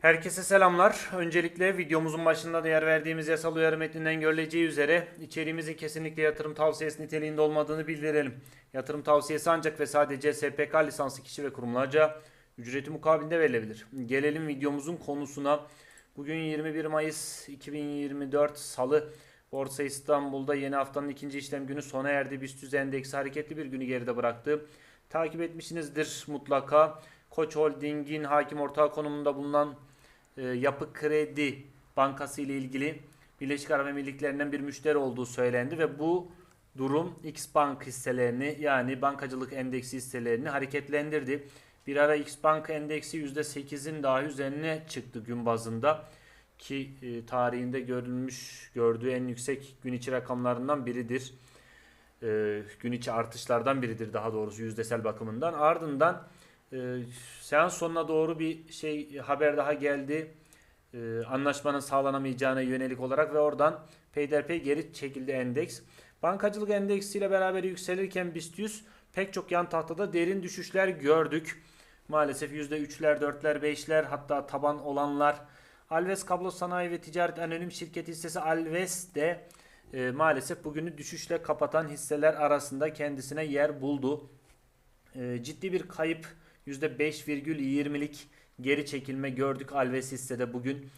Herkese selamlar. Öncelikle videomuzun başında da verdiğimiz yasal uyarı metninden görüleceği üzere içeriğimizin kesinlikle yatırım tavsiyesi niteliğinde olmadığını bildirelim. Yatırım tavsiyesi ancak ve sadece SPK lisanslı kişi ve kurumlarca ücreti mukabilinde verilebilir. Gelelim videomuzun konusuna. Bugün 21 Mayıs 2024 Salı. Borsa İstanbul'da yeni haftanın ikinci işlem günü sona erdi. BIST endeksi hareketli bir günü geride bıraktı. Takip etmişsinizdir mutlaka. Koç Holding'in hakim ortağı konumunda bulunan e, Yapı Kredi Bankası ile ilgili Birleşik Arap Emirlikleri'nden bir müşteri olduğu söylendi ve bu durum X Bank hisselerini yani bankacılık endeksi hisselerini hareketlendirdi. Bir ara X Bank endeksi %8'in daha üzerine çıktı gün bazında ki e, tarihinde görülmüş gördüğü en yüksek gün içi rakamlarından biridir. E, gün içi artışlardan biridir daha doğrusu yüzdesel bakımından. Ardından e, seans sonuna doğru bir şey haber daha geldi. E, anlaşmanın sağlanamayacağına yönelik olarak ve oradan peyderpey geri çekildi endeks. Bankacılık endeksiyle beraber yükselirken BIST 100 pek çok yan tahtada derin düşüşler gördük. Maalesef %3'ler, 4'ler, 5'ler hatta taban olanlar. Alves Kablo Sanayi ve Ticaret Anonim Şirketi hissesi Alves de e, maalesef bugünü düşüşle kapatan hisseler arasında kendisine yer buldu. E, ciddi bir kayıp %5,20'lik geri çekilme gördük Alves hissede bugün.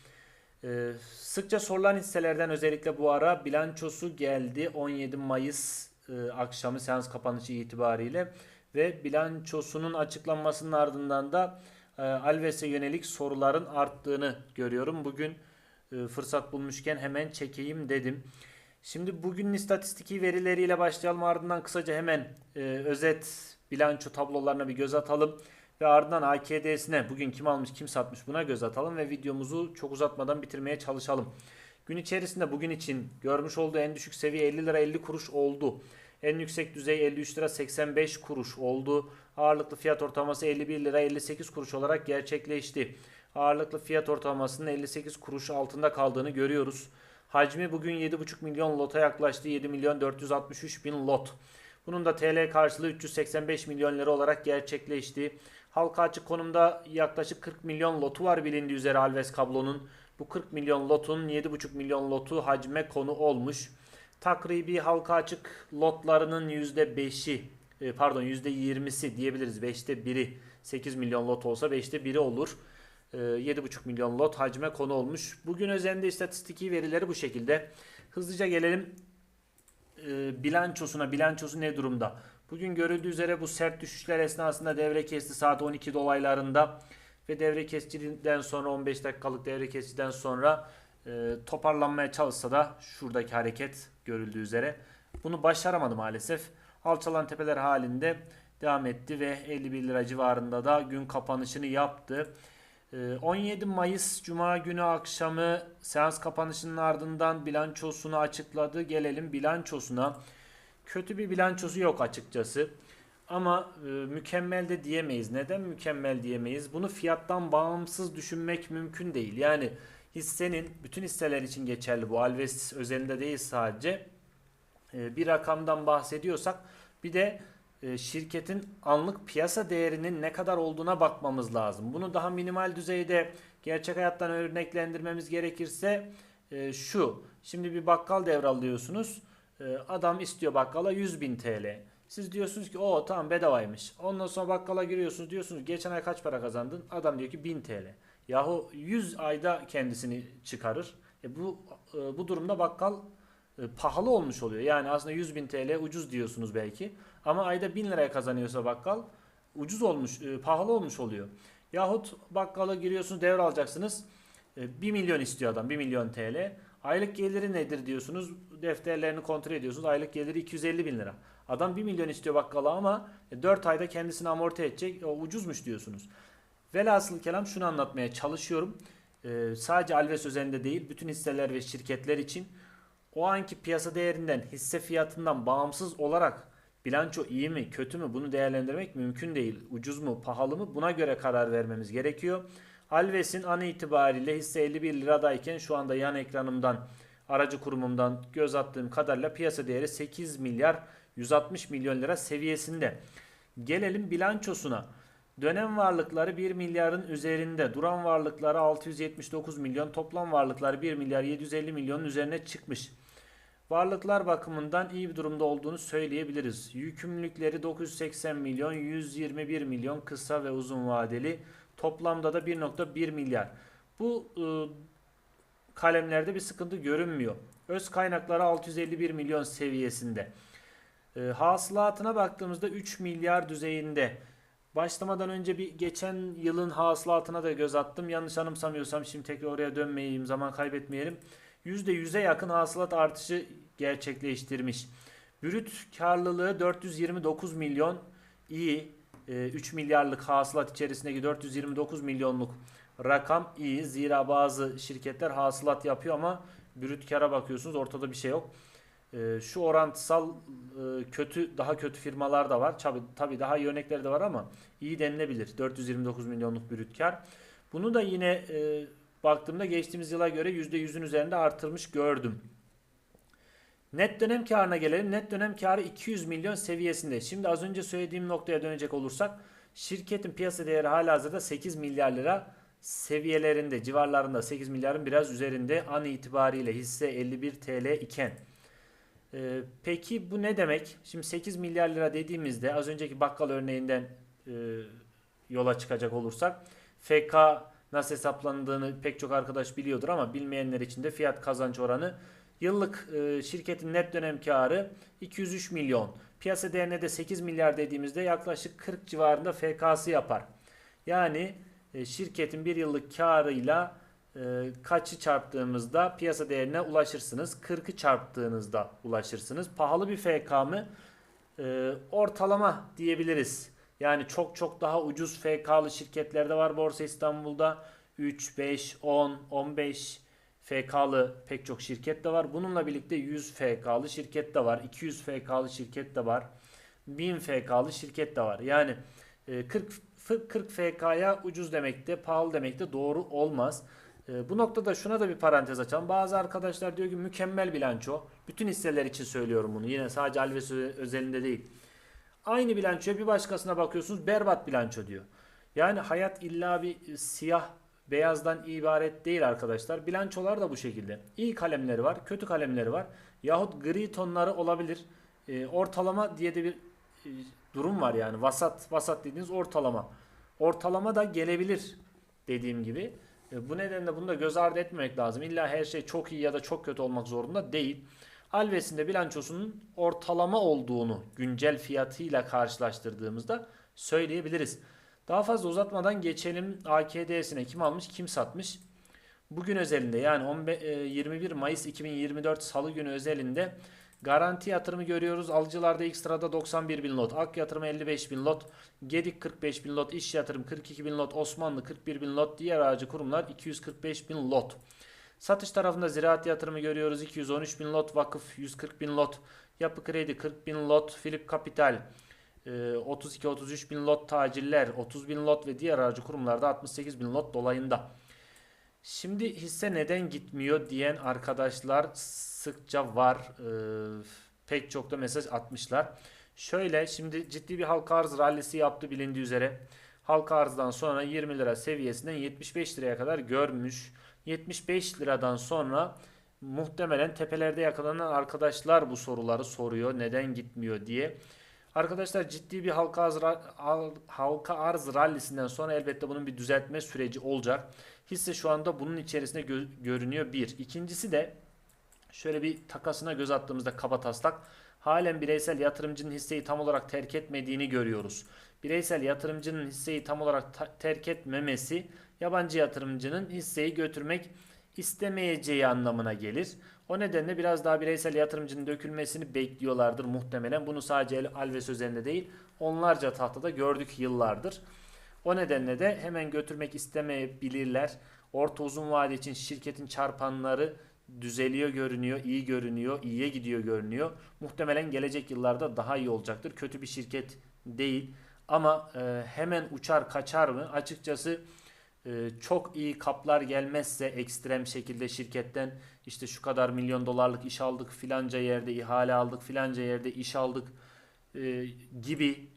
Ee, sıkça sorulan hisselerden özellikle bu ara bilançosu geldi 17 Mayıs e, akşamı seans kapanışı itibariyle ve bilançosunun açıklanmasının ardından da e, Alves'e yönelik soruların arttığını görüyorum. Bugün e, fırsat bulmuşken hemen çekeyim dedim. Şimdi bugünün istatistiki verileriyle başlayalım ardından kısaca hemen e, özet bilanço tablolarına bir göz atalım. Ve ardından AKD'sine bugün kim almış kim satmış buna göz atalım ve videomuzu çok uzatmadan bitirmeye çalışalım. Gün içerisinde bugün için görmüş olduğu en düşük seviye 50 lira 50 kuruş oldu. En yüksek düzey 53 lira 85 kuruş oldu. Ağırlıklı fiyat ortalaması 51 lira 58 kuruş olarak gerçekleşti. Ağırlıklı fiyat ortalamasının 58 kuruş altında kaldığını görüyoruz. Hacmi bugün 7,5 milyon lota yaklaştı. 7 milyon 463 bin lot. Bunun da TL karşılığı 385 milyon lira olarak gerçekleşti. Halka açık konumda yaklaşık 40 milyon lotu var bilindiği üzere Alves kablonun. Bu 40 milyon lotun 7,5 milyon lotu hacme konu olmuş. Takribi halka açık lotlarının %5'i e, pardon %20'si diyebiliriz. 5'te 1'i 8 milyon lot olsa 5'te 1'i olur. 7,5 milyon lot hacme konu olmuş. Bugün özelinde istatistiki verileri bu şekilde. Hızlıca gelelim e, bilançosuna. Bilançosu ne durumda? Bugün görüldüğü üzere bu sert düşüşler esnasında devre kesti saat 12 dolaylarında ve devre kesiciden sonra 15 dakikalık devre kesiciden sonra e, toparlanmaya çalışsa da şuradaki hareket görüldüğü üzere bunu başaramadı maalesef. Alçalan tepeler halinde devam etti ve 51 lira civarında da gün kapanışını yaptı. 17 Mayıs Cuma günü akşamı seans kapanışının ardından bilançosunu açıkladı. Gelelim bilançosuna. Kötü bir bilançosu yok açıkçası. Ama e, mükemmel de diyemeyiz. Neden mükemmel diyemeyiz? Bunu fiyattan bağımsız düşünmek mümkün değil. Yani hissenin bütün hisseler için geçerli bu. Alves özelinde değil sadece. E, bir rakamdan bahsediyorsak bir de e, şirketin anlık piyasa değerinin ne kadar olduğuna bakmamız lazım. Bunu daha minimal düzeyde gerçek hayattan örneklendirmemiz gerekirse e, şu. Şimdi bir bakkal devralıyorsunuz. E, adam istiyor bakkala 100 bin TL. Siz diyorsunuz ki o tamam bedavaymış. Ondan sonra bakkala giriyorsunuz diyorsunuz geçen ay kaç para kazandın? Adam diyor ki 1000 TL. Yahu 100 ayda kendisini çıkarır. E bu bu durumda bakkal pahalı olmuş oluyor. Yani aslında 100 bin TL ucuz diyorsunuz belki. Ama ayda 1000 liraya kazanıyorsa bakkal ucuz olmuş, e, pahalı olmuş oluyor. Yahut bakkala giriyorsunuz devralacaksınız. E, 1 milyon istiyor adam 1 milyon TL. Aylık geliri nedir diyorsunuz. Defterlerini kontrol ediyorsunuz. Aylık geliri 250 bin lira. Adam 1 milyon istiyor bakkala ama 4 ayda kendisini amorti edecek. O ucuzmuş diyorsunuz. Velhasıl kelam şunu anlatmaya çalışıyorum. Ee, sadece Alves özelinde değil bütün hisseler ve şirketler için o anki piyasa değerinden hisse fiyatından bağımsız olarak bilanço iyi mi kötü mü bunu değerlendirmek mümkün değil. Ucuz mu pahalı mı buna göre karar vermemiz gerekiyor. Alves'in an itibariyle hisse 51 liradayken şu anda yan ekranımdan aracı kurumumdan göz attığım kadarıyla piyasa değeri 8 milyar 160 milyon lira seviyesinde. Gelelim bilançosuna. Dönem varlıkları 1 milyarın üzerinde, duran varlıkları 679 milyon, toplam varlıkları 1 milyar 750 milyonun üzerine çıkmış. Varlıklar bakımından iyi bir durumda olduğunu söyleyebiliriz. Yükümlülükleri 980 milyon, 121 milyon kısa ve uzun vadeli. Toplamda da 1.1 milyar. Bu e, kalemlerde bir sıkıntı görünmüyor. Öz kaynakları 651 milyon seviyesinde. E, hasılatına baktığımızda 3 milyar düzeyinde. Başlamadan önce bir geçen yılın hasılatına da göz attım. Yanlış anımsamıyorsam şimdi tekrar oraya dönmeyeyim, zaman kaybetmeyelim. %100'e yakın hasılat artışı gerçekleştirmiş. Brüt karlılığı 429 milyon iyi. E, 3 milyarlık hasılat içerisindeki 429 milyonluk rakam iyi. Zira bazı şirketler hasılat yapıyor ama brüt kara bakıyorsunuz ortada bir şey yok. E, şu orantısal e, kötü daha kötü firmalar da var. Tabi tabi daha iyi örnekleri de var ama iyi denilebilir. 429 milyonluk brüt kar. Bunu da yine e, baktığımda geçtiğimiz yıla göre %100'ün üzerinde artırmış gördüm. Net dönem karına gelelim. Net dönem karı 200 milyon seviyesinde. Şimdi az önce söylediğim noktaya dönecek olursak şirketin piyasa değeri halihazırda 8 milyar lira seviyelerinde civarlarında 8 milyarın biraz üzerinde an itibariyle hisse 51 TL iken ee, peki bu ne demek? Şimdi 8 milyar lira dediğimizde az önceki bakkal örneğinden e, yola çıkacak olursak FK nasıl hesaplandığını pek çok arkadaş biliyordur ama bilmeyenler için de fiyat kazanç oranı yıllık e, şirketin net dönem karı 203 milyon. Piyasa değerine de 8 milyar dediğimizde yaklaşık 40 civarında FK'sı yapar. Yani e, şirketin bir yıllık karıyla e, kaçı çarptığımızda piyasa değerine ulaşırsınız. 40'ı çarptığınızda ulaşırsınız. Pahalı bir FK mı? E, ortalama diyebiliriz. Yani çok çok daha ucuz FK'lı şirketler de var Borsa İstanbul'da. 3, 5, 10, 15 FK'lı pek çok şirket de var. Bununla birlikte 100 FK'lı şirket de var. 200 FK'lı şirket de var. 1000 FK'lı şirket de var. Yani e, 40 40 FK'ya ucuz demek de pahalı demek de doğru olmaz. E, bu noktada şuna da bir parantez açalım. Bazı arkadaşlar diyor ki mükemmel bilanço. Bütün hisseler için söylüyorum bunu. Yine sadece Alves özelinde değil. Aynı bilançoya bir başkasına bakıyorsunuz berbat bilanço diyor. Yani hayat illa bir siyah beyazdan ibaret değil arkadaşlar. Bilançolar da bu şekilde. İyi kalemleri var, kötü kalemleri var. Yahut gri tonları olabilir. E, ortalama diye de bir e, durum var yani. Vasat, vasat dediğiniz ortalama. Ortalama da gelebilir dediğim gibi. E, bu nedenle bunu da göz ardı etmemek lazım. İlla her şey çok iyi ya da çok kötü olmak zorunda değil. Alves'in de bilançosunun ortalama olduğunu güncel fiyatıyla karşılaştırdığımızda söyleyebiliriz. Daha fazla uzatmadan geçelim AKD'sine kim almış kim satmış. Bugün özelinde yani 15, 21 Mayıs 2024 Salı günü özelinde Garanti yatırımı görüyoruz. Alıcılarda ilk sırada 91 bin lot. Ak yatırımı 55 bin lot. Gedik 45 bin lot. İş yatırım 42 bin lot. Osmanlı 41 bin lot. Diğer aracı kurumlar 245 bin lot. Satış tarafında ziraat yatırımı görüyoruz. 213 bin lot. Vakıf 140 bin lot. Yapı kredi 40 bin lot. Philip Capital 32-33 e, bin lot taciller 30 bin lot ve diğer aracı kurumlarda 68 bin lot dolayında. Şimdi hisse neden gitmiyor diyen arkadaşlar sıkça var. Ee, pek çok da mesaj atmışlar. Şöyle şimdi ciddi bir halka arz rallisi yaptı bilindiği üzere. Halka arzdan sonra 20 lira seviyesinden 75 liraya kadar görmüş. 75 liradan sonra muhtemelen tepelerde yakalanan arkadaşlar bu soruları soruyor. Neden gitmiyor diye. Arkadaşlar ciddi bir halka arz, halka arz rallisinden sonra elbette bunun bir düzeltme süreci olacak. Hisse şu anda bunun içerisinde gö görünüyor bir. İkincisi de şöyle bir takasına göz attığımızda kaba taslak halen bireysel yatırımcının hisseyi tam olarak terk etmediğini görüyoruz. Bireysel yatırımcının hisseyi tam olarak terk etmemesi yabancı yatırımcının hisseyi götürmek istemeyeceği anlamına gelir. O nedenle biraz daha bireysel yatırımcının dökülmesini bekliyorlardır muhtemelen. Bunu sadece Alves üzerinde değil onlarca tahtada gördük yıllardır. O nedenle de hemen götürmek istemeyebilirler. Orta uzun vade için şirketin çarpanları düzeliyor görünüyor, iyi görünüyor, iyiye gidiyor görünüyor. Muhtemelen gelecek yıllarda daha iyi olacaktır. Kötü bir şirket değil. Ama e, hemen uçar kaçar mı? Açıkçası çok iyi kaplar gelmezse ekstrem şekilde şirketten işte şu kadar milyon dolarlık iş aldık filanca yerde ihale aldık filanca yerde iş aldık e, gibi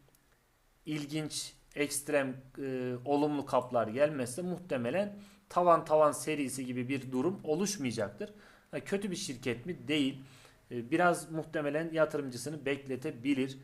ilginç ekstrem e, olumlu kaplar gelmezse muhtemelen tavan tavan serisi gibi bir durum oluşmayacaktır. Kötü bir şirket mi? Değil. E, biraz muhtemelen yatırımcısını bekletebilir.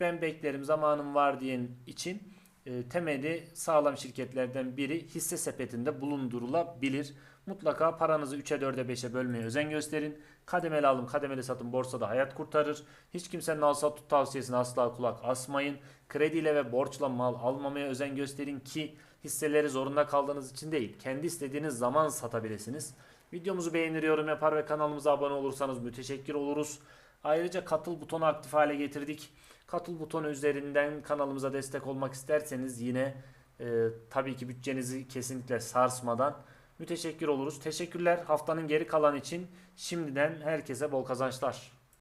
Ben beklerim zamanım var diyen için e, temeli sağlam şirketlerden biri hisse sepetinde bulundurulabilir. Mutlaka paranızı 3'e 4'e 5'e bölmeye özen gösterin. Kademeli alım, kademeli satım borsada hayat kurtarır. Hiç kimsenin al sat tavsiyesine asla kulak asmayın. Krediyle ve borçla mal almamaya özen gösterin ki hisseleri zorunda kaldığınız için değil. Kendi istediğiniz zaman satabilirsiniz. Videomuzu beğenir, yorum yapar ve kanalımıza abone olursanız müteşekkir oluruz. Ayrıca katıl butonu aktif hale getirdik. Katıl butonu üzerinden kanalımıza destek olmak isterseniz yine e, tabii ki bütçenizi kesinlikle sarsmadan müteşekkir oluruz. Teşekkürler haftanın geri kalan için. Şimdiden herkese bol kazançlar.